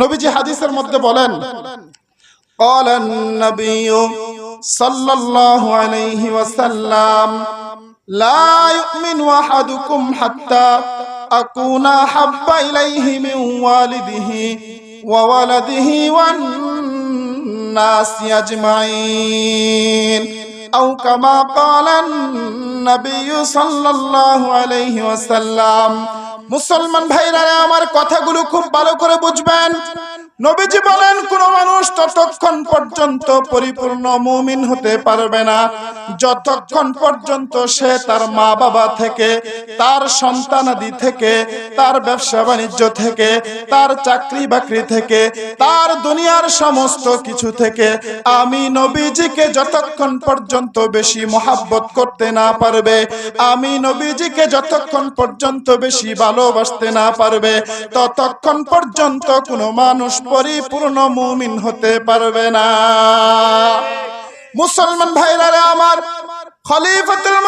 নবীজি হাদিসের মধ্যে বলেন قال النبي صلى الله عليه وسلم لا يؤمن أحدكم حتى أكون أحب إليه من والده وولده والناس أجمعين أو كما قال النبي صلى الله عليه وسلم মুসলমান ভাইরা আমার কথাগুলো খুব ভালো করে বুঝবেন। নবীজি বলেন, কোন মানুষ ততক্ষণ পর্যন্ত পরিপূর্ণ মুমিন হতে পারবে না। যতক্ষণ পর্যন্ত সে তার মা বাবা থেকে, তার সন্তানাদি থেকে, তার ব্যবসা বাণিজ্য থেকে, তার চাকরি বাকরি থেকে, তার দুনিয়ার সমস্ত কিছু থেকে, আমি নবীজিকে যতক্ষণ পর্যন্ত বেশি মহাব্বত করতে না পারবে, আমি নবীজিকে যতক্ষণ পর্যন্ত বেশি ভালোবাসতে না পারবে, ততক্ষণ পর্যন্ত কোনো মানুষ পরিপূর্ণ মুমিন হতে পারবে না। মুসলমান ভাইরা আমার খলিফাতুল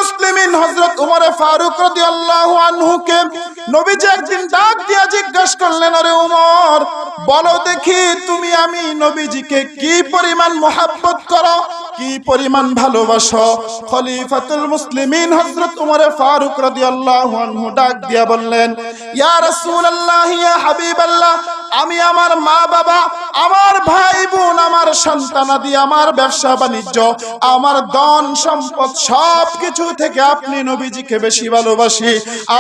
ফারুক রাদিয়াল্লাহু ডাক দিয়া তুমি আমি নবীজিকে কি পরিমাণ কি মুসলিমিন ফারুক ডাক দিয়া বললেন আমি আমার মা বাবা, আমার ভাই বোন, আমার সন্তানাদি আমার ব্যবসা বাণিজ্য, আমার ধন সম্পদ সব কিছু থেকে আপনি নবীজিকে বেশি ভালোবাসি,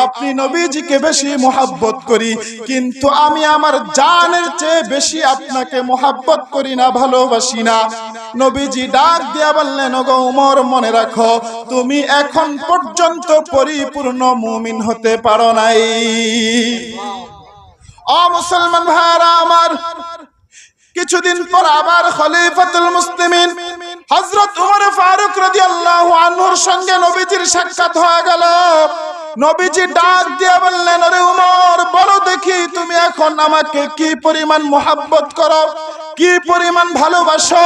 আপনি নবীজিকে বেশি মোহাব্বত করি। কিন্তু আমি আমার জানের চেয়ে বেশি আপনাকে মোহাব্বত করি না, ভালোবাসি না। নবীজি ডাক দিয়া বললেন, ওগো উমর, মনে রাখো, তুমি এখন পর্যন্ত পরিপূর্ণ মুমিন হতে পারো নাই। অ মুসলমান ভাইরা আমার, কিছুদিন পর আবার খলিফাতুল মুসলিমিন হযরত উমর ফারুক রাদিয়াল্লাহু আনহুর সঙ্গে নবীজির সাক্ষাৎ হয়ে গেল। নবীজি ডাক দিয়ে বললেন, আরে উমর, বলো দেখি তুমি এখন আমাকে কি পরিমাণ মোহাব্বত করো, কি পরিমাণ ভালোবাসো?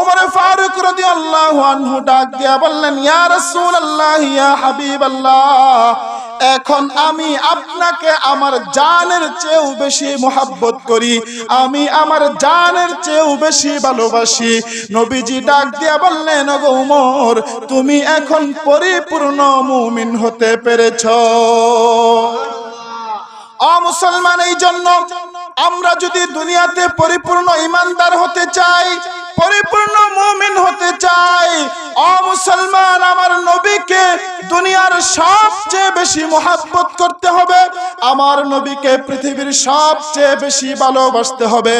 ওমর ফারুক রাদিয়াল্লাহু আনহু ডাক দিয়া বললেন, ইয়া রাসূলুল্লাহ, ইয়া হাবিবাল্লাহ এখন আমি আপনাকে আমার জানের চেয়েও বেশি মোহাব্বত করি। আমি আমার জানের চেয়েও বেশি ভালোবাসি। নবীজি ডাক দিয়া বললেন, ওগো উমর, তুমি এখন পরিপূর্ণ মুমিন হতে পেরেছ। অমুসলমান এই জন্য আমরা যদি দুনিয়াতে পরিপূর্ণ ইমানদার হতে চাই, পরিপূর্ণ মুমিন হতে চাই অমুসলমান আমার নবীকে দুনিয়ার সবচেয়ে বেশি মোহাব্বত করতে হবে। আমার নবীকে পৃথিবীর সবচেয়ে বেশি ভালোবাসতে হবে।